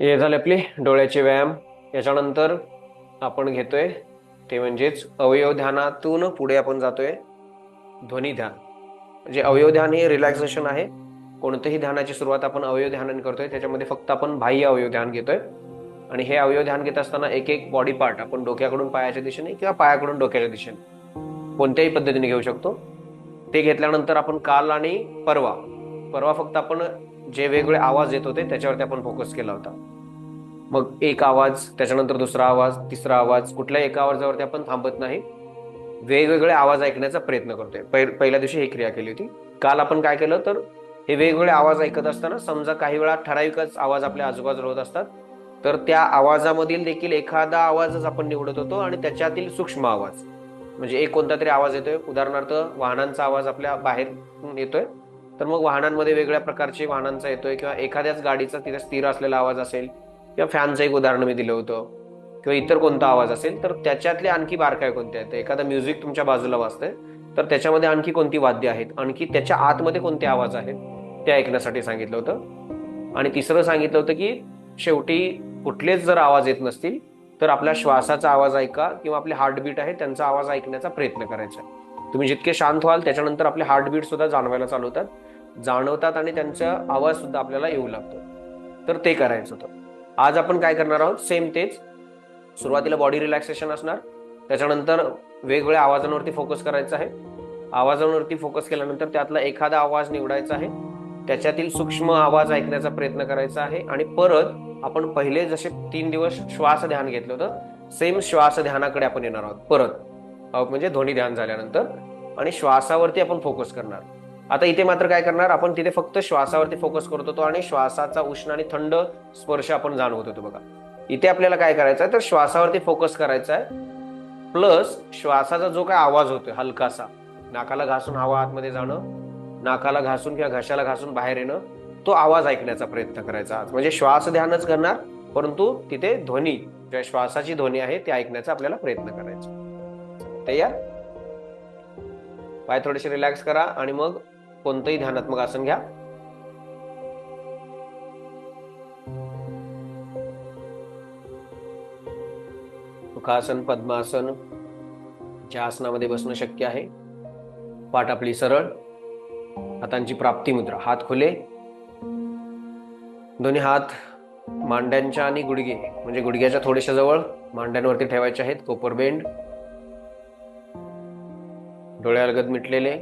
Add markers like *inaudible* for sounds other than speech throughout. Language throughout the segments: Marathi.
हे झाले आपले डोळ्याचे व्यायाम. याच्यानंतर आपण घेतोय ते म्हणजेच अवयव ध्यानातून पुढे आपण जातोय. ध्वनी ध्यान. म्हणजे अवयव ध्यान हे रिलॅक्सेशन आहे. कोणत्याही ध्यानाची सुरुवात आपण अवयव ध्यानाने करतोय. त्याच्यामध्ये फक्त आपण बाह्य अवयव ध्यान घेतोय. आणि हे अवयव ध्यान घेत असताना एक एक बॉडी पार्ट आपण डोक्याकडून पायाच्या दिशेने किंवा पायाकडून डोक्याच्या दिशेने कोणत्याही पद्धतीने घेऊ शकतो. ते घेतल्यानंतर आपण काल आणि परवा परवा फक्त आपण जे वेगवेगळे आवाज येत होते त्याच्यावरती आपण फोकस केला होता. मग एक आवाज त्याच्यानंतर दुसरा आवाज तिसरा आवाज कुठल्याही एका आवाजावरती आपण थांबत नाही. वेगवेगळे आवाज ऐकण्याचा प्रयत्न करतोय. पहि- पहिल्या दिवशी ही क्रिया केली होती. काल आपण काय केलं तर हे वेगवेगळे आवाज ऐकत असताना समजा काही वेळा ठराविकच आवाज आपल्या आजूबाजूला होत असतात तर त्या आवाजामधील देखील एखादा आवाजच आपण निवडत होतो आणि त्याच्यातील सूक्ष्म आवाज. म्हणजे एक कोणता तरी आवाज येतोय. उदाहरणार्थ वाहनांचा आवाज आपल्या बाहेर येतोय. तर मग वाहनांमध्ये वेगळ्या प्रकारचे वाहनांचा येतोय किंवा एखाद्याच गाडीचा तिथे स्थिर असलेला आवाज असेल किंवा फॅनचं एक उदाहरण मी दिलं होतं किंवा इतर कोणता आवाज असेल तर त्याच्यातले आणखी बारकाय कोणते आहेत? एखादं म्युझिक तुमच्या बाजूला वाजतंय तर त्याच्यामध्ये आणखी कोणती वाद्य आहेत? आणखी त्याच्या आतमध्ये कोणते आवाज आहेत? ते ऐकण्यासाठी सांगितलं होतं. आणि तिसरं सांगितलं होतं की शेवटी कुठलेच जर आवाज येत नसतील तर आपल्या श्वासाचा आवाज ऐका किंवा आपले हार्टबीट आहे त्यांचा आवाज ऐकण्याचा प्रयत्न करायचा आहे. तुम्ही जितके शांत व्हाल त्याच्यानंतर आपले हार्टबीट सुद्धा जाणवायला चालू होतात. जाणवतात आणि त्यांचा आवाज सुद्धा आपल्याला येऊ लागतो. तर ते करायचं होतं. आज आपण काय करणार आहोत? सेम तेच. सुरुवातीला बॉडी रिलॅक्सेशन असणार. त्याच्यानंतर वेगवेगळ्या आवाजांवरती फोकस करायचा आहे. आवाजांवरती फोकस केल्यानंतर त्यातला एखादा आवाज निवडायचा आहे. त्याच्यातील सूक्ष्म आवाज ऐकण्याचा प्रयत्न करायचा आहे. आणि परत आपण पहिले जसे तीन दिवस श्वास ध्यान घेतलं होतं सेम श्वास ध्यानाकडे आपण येणार आहोत. परत. म्हणजे ध्वनी ध्यान झाल्यानंतर आणि श्वासावरती आपण फोकस करणार. आता इथे मात्र काय करणार आपण तिथे फक्त श्वासावरती फोकस करत होतो आणि श्वासाचा उष्ण आणि थंड स्पर्श आपण जाणवत होतो बघा. इथे आपल्याला काय करायचं आहे तर श्वासावरती फोकस करायचा आहे प्लस श्वासाचा जो काय आवाज होतोय हलकासा नाकाला घासून हवा आतमध्ये जाणं नाकाला घासून किंवा घशाला घासून बाहेर येणं तो आवाज ऐकण्याचा प्रयत्न करायचा आज. म्हणजे श्वास ध्यानच करणार परंतु तिथे ध्वनी ज्या श्वासाची ध्वनी आहे ते ऐकण्याचा आपल्याला प्रयत्न करायचा. तयार? पाय थोडेसे रिलॅक्स करा आणि मग कोणतंही ध्यानात्मक आसन घ्या. सुखासन पद्मासन ज्या आसनामध्ये बसणं शक्य आहे. पाठ आपली सरळ. हातांची प्राप्ती मुद्रा. हात खुले. दोन्ही हात मांड्यांच्या आणि गुडघे म्हणजे गुडघ्याच्या थोडेशा जवळ मांड्यांवरती ठेवायचे आहेत. कोपर बेंड डोळे अलगद मिटलेले.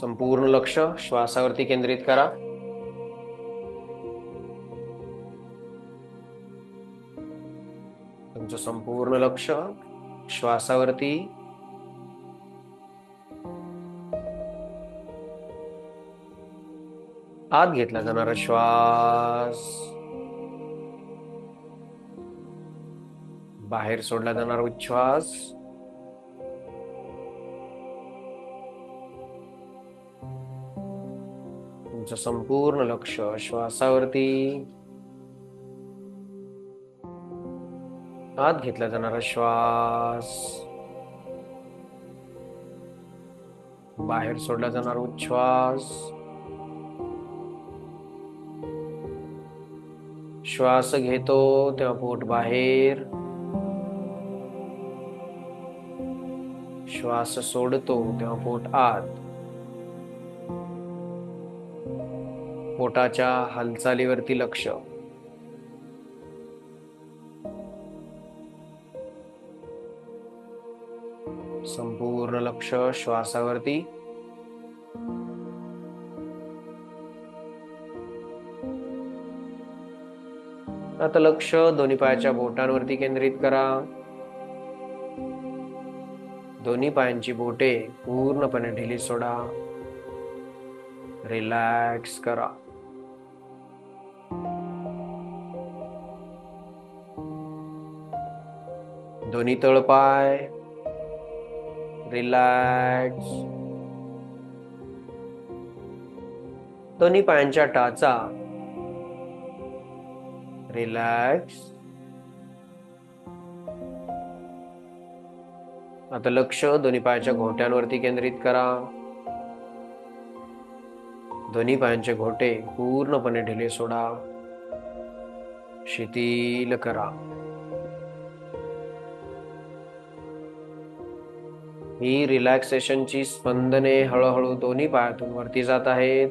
संपूर्ण लक्ष श्वासावरती केंद्रित करा. तुमचं संपूर्ण लक्ष श्वासावरती. आत घेतला जाणारा श्वास. बाहेर सोडला जाणारा उच्छ्वास. तुमचं संपूर्ण लक्ष श्वासावरती. आत घेतला जाणारा श्वास. बाहेर सोडला जाणारा उच्छ्वास. श्वास घेतो तेव्हा पोट बाहेर. श्वास सोडतो तेव्हा पोट आत. पोटाच्या हालचालीवरती लक्ष. संपूर्ण लक्ष श्वासावरती. आता लक्ष दोन्ही पायाच्या बोटांवरती केंद्रित करा. दोन्ही पायांची बोटे पूर्णपणे ढिली सोडा. रिलॅक्स करा. दोन्ही तळपाय. रिलॅक्स दोन्ही पायांच्या टाचा. रिलॅक्स आता लक्ष दोन्ही पायाच्या घोट्यांवरती केंद्रित करा. दोन्ही पायांचे घोटे पूर्णपणे ढिले सोडा. शिथिल करा. ही रिलॅक्सेशनची स्पंदने हळूहळू दोन्ही पायातून वरती जात आहेत.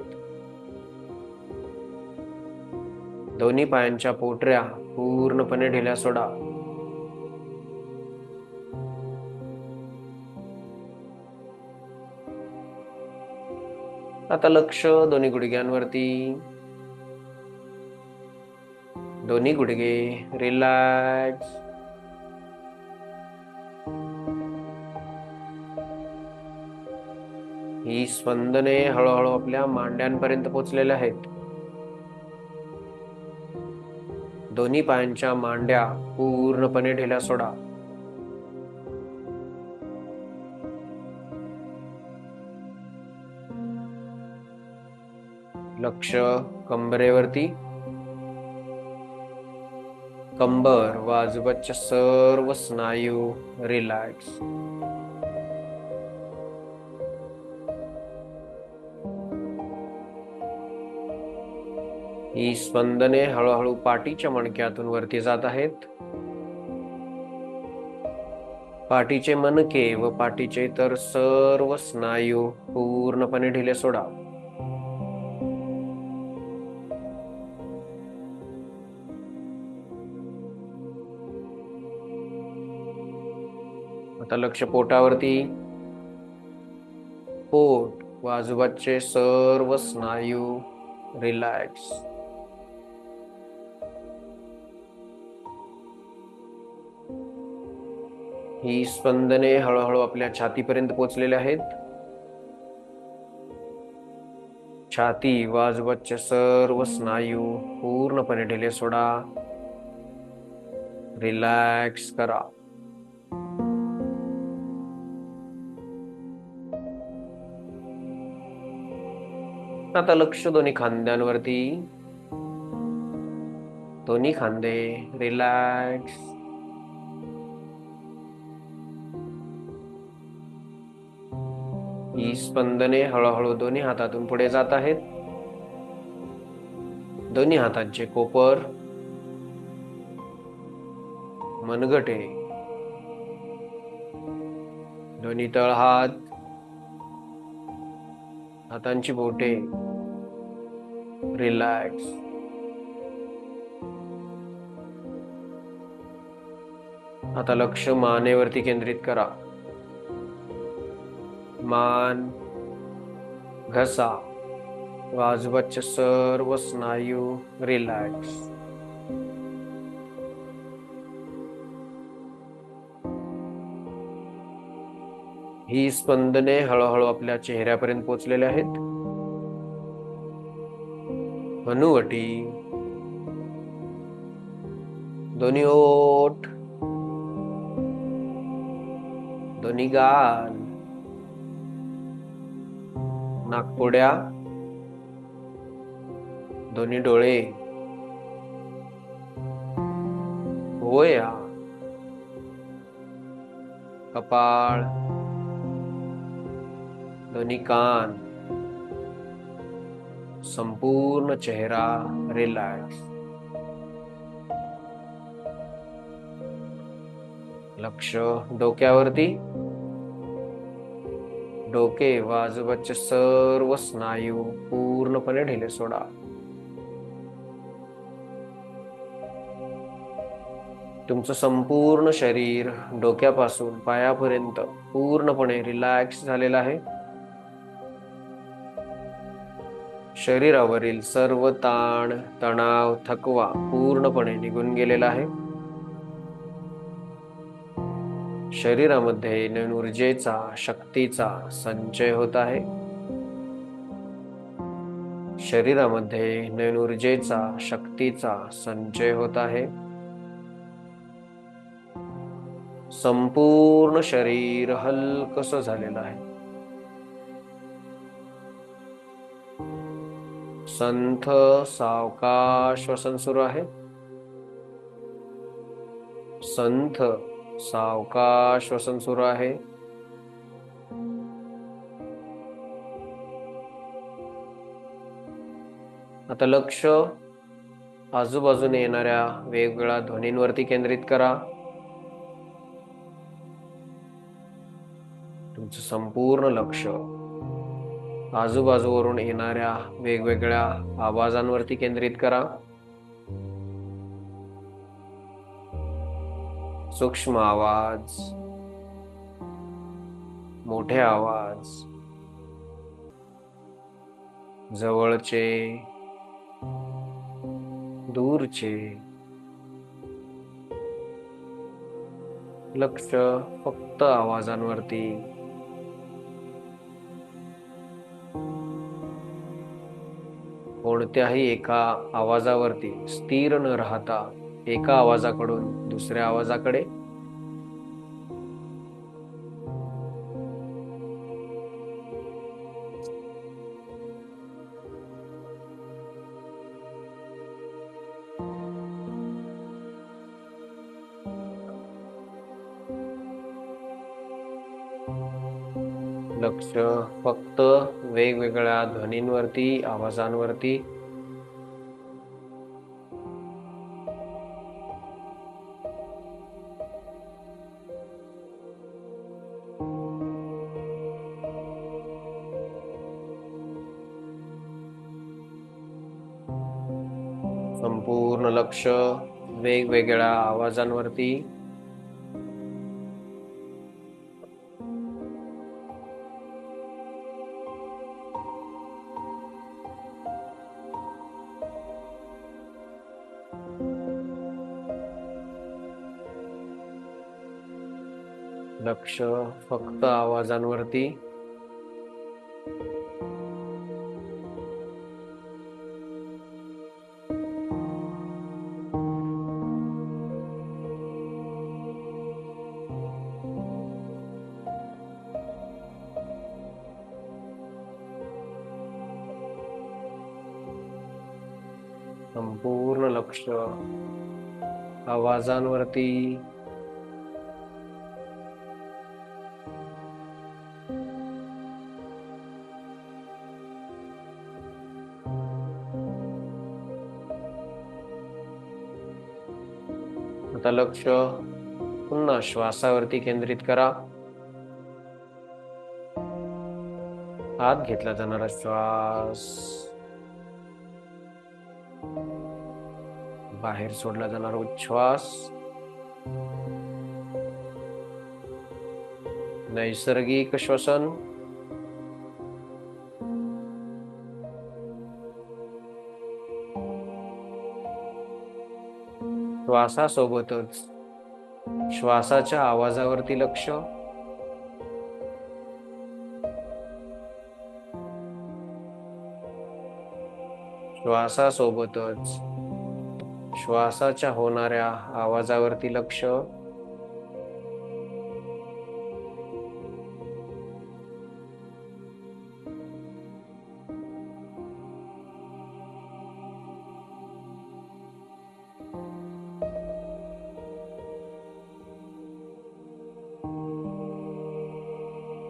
दोन्ही पायांच्या पोटऱ्या पूर्णपणे ढिल्या सोडा. आता लक्ष दोन्ही गुडघ्यांवरती. दोन्ही गुडघे रिलॅक्स ही स्पंदने हळूहळू आपल्या मांड्यांपर्यंत पोचलेल्या आहेत. दोन्ही पायांच्या मांड्या पूर्णपणे ढिल्या सोडा. लक्ष कंबरेवरती. कंबर व आजूबाजूच्या सर्व स्नायू रिलॅक्स ही स्पंदने हळूहळू पाठीच्या मणक्यातून वरती जात आहेत. पाठीचे मनके व पाठीचे इतर सर्व स्नायू पूर्णपणे ढिले सोडा. आता लक्ष पोटावरती. पोट व आजूबाजूचे सर्व स्नायू रिलॅक्स ही स्पंदने हळूहळू आपल्या छातीपर्यंत पोचलेले आहेत. छाती व आजूबाजूचे सर्व स्नायू पूर्णपणे ढिले सोडा. रिलॅक्स करा. आता लक्ष दोन्ही खांद्यांवरती. दोन्ही खांदे रिलॅक्स ही स्पंदने हळूहळू दोन्ही हातातून पुढे जात आहेत. दोन्ही हातांचे कोपर मनगटे. दोन्ही तळहात हातांची बोटे रिलॅक्स आता लक्ष मानेवरती केंद्रित करा. मान घसा. व आजूबाजूचे सर्व स्नायू रिलॅक्स ही स्पंदने हळूहळू आपल्या चेहऱ्यापर्यंत पोचलेले आहेत. हनुवटी दोन्ही ओठ. दोन्ही गाल. नागपुड्या. दोन्ही डोळे. होया. कपाळ. दोन्ही कान संपूर्ण चेहरा रिलॅक्स लक्ष डोक्यावरती. डोके व आजूबाजूचे सर्व स्नायू पूर्णपणे ढिले सोडा. तुमचं संपूर्ण शरीर डोक्यापासून पायापर्यंत पूर्णपणे रिलॅक्स झालेलं आहे. शरीरावरील सर्व ताण तणाव थकवा पूर्णपणे निघून गेलेला आहे. शरीरामध्ये नवीन ऊर्जेचा शक्तीचा संचय होत आहे. शरीरामध्ये नवीन ऊर्जेचा शक्तीचा संचय होत आहे. संपूर्ण शरीर हलकस झालेलं आहे. संथ सावकाश श्वसन सुरू आहे. संथ सावकाश श्वसन सुरू आहे. आता लक्ष आजूबाजूने येणाऱ्या वेगवेगळ्या ध्वनींवरती केंद्रित करा. तुमचं संपूर्ण लक्ष आजूबाजूवरून येणाऱ्या वेगवेगळ्या आवाजांवरती केंद्रित करा. सूक्ष्म आवाज मोठे आवाज जवळचे दूरचे लक्ष फक्त आवाजांवरती. कोणत्याही एका आवाजावरती स्थिर न राहता एका आवाजाकडून दुसऱ्या आवाजाकडे. लक्ष फक्त वेगवेगळ्या ध्वनींवरती आवाजांवरती लक्ष वेगवेगळ्या आवाजांवरती लक्ष फक्त आवाजांवरती. संपूर्ण लक्ष आवाजांवरती. आता लक्ष पुन्हा श्वासावरती केंद्रित करा. आत घेतला जाणारा श्वास. बाहेर सोडला जाणार उच्छ्वास. नैसर्गिक श्वसन. श्वासासोबतच श्वासाच्या आवाजावरती लक्ष. श्वासासोबतच श्वासाच्या होणाऱ्या आवाजावरती लक्ष.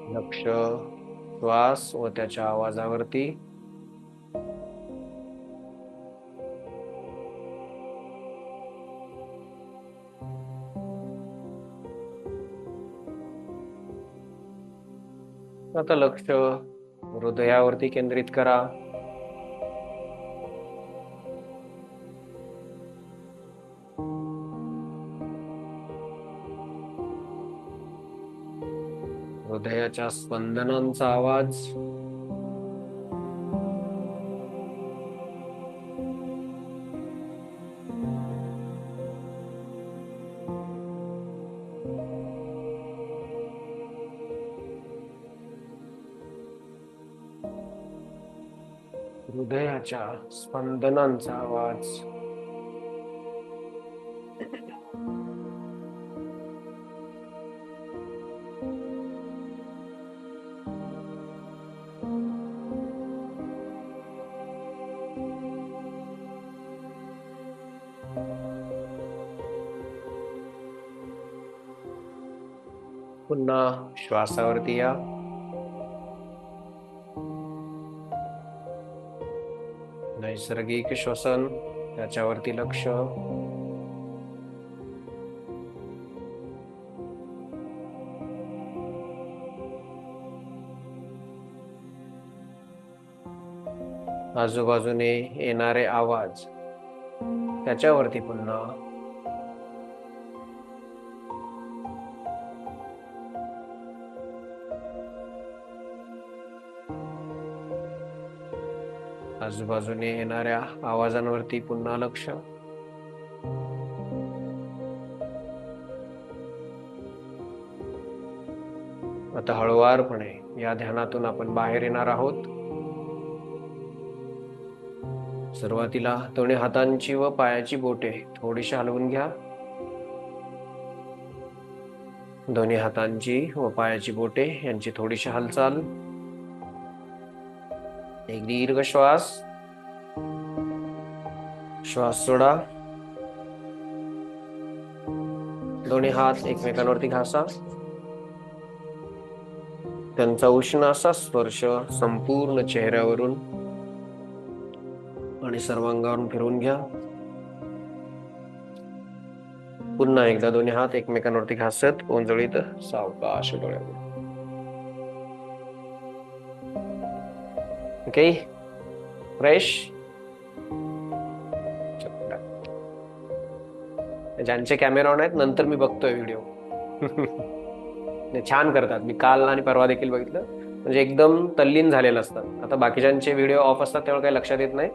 लक्ष श्वास व त्याच्या आवाजावरती. आता लक्ष हृदयावरती केंद्रित करा. हृदयाच्या स्पंदनांचा आवाज हृदयाच्या स्पंदनांचा आवाज़ पुन्हा श्वासावरती या। नैसर्गिक श्वसन त्याच्यावरती लक्ष. आजूबाजूने येणारे आवाज त्याच्यावरती पुन्हा. आजूबाजूने येणाऱ्या आवाजांवरती पुन्हा लक्ष. आता हळुवारपणे या ध्यानातून आपण बाहेर येणार आहोत. सुरुवातीला दोन्ही हातांची व पायाची बोटे थोडीशी हलवून घ्या. दोन्ही हातांची व पायाची बोटे यांची थोडीशी हालचाल. एक दीर्घ श्वास. श्वास सोडा. दोन्ही हात एकमेकांवरती घासा. त्यांचा उष्ण असा स्पर्श संपूर्ण चेहऱ्यावरून आणि सर्वांगावरून फिरवून घ्या. पुन्हा एकदा दोन्ही हात एकमेकांवरती घासत ओंजळीत सावकाश डोळ्यावर ओके फ्रेश ज्यांचे कॅमेरा ऑन आहेत नंतर मी बघतोय व्हिडिओ *laughs* छान करतात. मी काल आणि परवा देखील बघितलं. म्हणजे एकदम तल्लीन झालेलं असतात. आता बाकीच्यांचे व्हिडिओ ऑफ असतात त्यामुळे काही लक्षात येत नाही.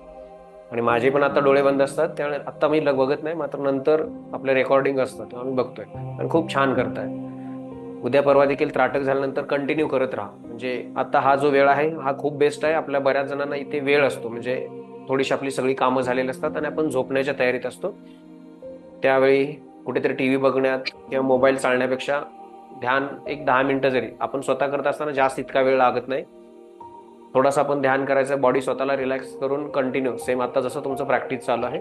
आणि माझे पण आता डोळे बंद असतात. त्यामुळे आता मी बघत नाही मात्र नंतर आपलं रेकॉर्डिंग असतं तेव्हा मी बघतोय. आणि खूप छान करताय उद्या परवा देखील त्राटक झाल्यानंतर कंटिन्यू करत राहा. म्हणजे आता हा जो वेळ आहे हा खूप बेस्ट आहे. आपल्या बऱ्याच जणांना इथे वेळ असतो. म्हणजे थोडीशी आपली सगळी कामं झालेली असतात आणि आपण झोपण्याच्या तयारीत असतो. त्यावेळी कुठेतरी टी व्ही बघण्यात किंवा मोबाईल चालण्यापेक्षा ध्यान एक दहा मिनटं जरी आपण स्वतः करत असताना जास्त इतका वेळ लागत नाही. थोडासा आपण ध्यान करायचं बॉडी स्वतःला रिलॅक्स करून कंटिन्यू सेम आता जसं तुमचं प्रॅक्टिस चालू आहे.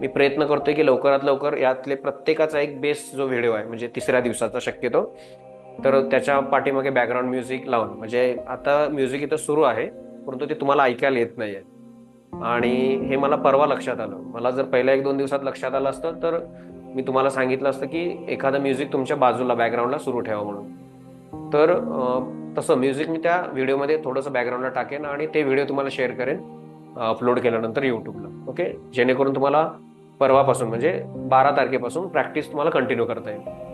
मी प्रयत्न करतोय की लवकरात लवकर यातले प्रत्येकाचा एक बेस जो व्हिडिओ आहे म्हणजे तिसऱ्या दिवसाचा शक्यतो तर त्याच्या पाठीमागे बॅकग्राऊंड म्युझिक लावून. म्हणजे आता म्युझिक इथं सुरू आहे परंतु ते तुम्हाला ऐकायला येत नाहीये. आणि हे मला परवा लक्षात आलं. मला जर पहिल्या एक दोन दिवसात लक्षात आलं असतं तर मी तुम्हाला सांगितलं असतं की एखादं म्युझिक तुमच्या बाजूला बॅकग्राऊंडला सुरू ठेवा म्हणून. तर तसं म्युझिक मी त्या व्हिडिओमध्ये थोडंसं बॅकग्राऊंडला टाकेन आणि ते व्हिडिओ तुम्हाला शेअर करेन अपलोड केल्यानंतर युट्यूबला ओके जेणेकरून तुम्हाला परवापासून म्हणजे बारा तारखेपासून प्रॅक्टिस तुम्हाला कंटिन्यू करता येईल.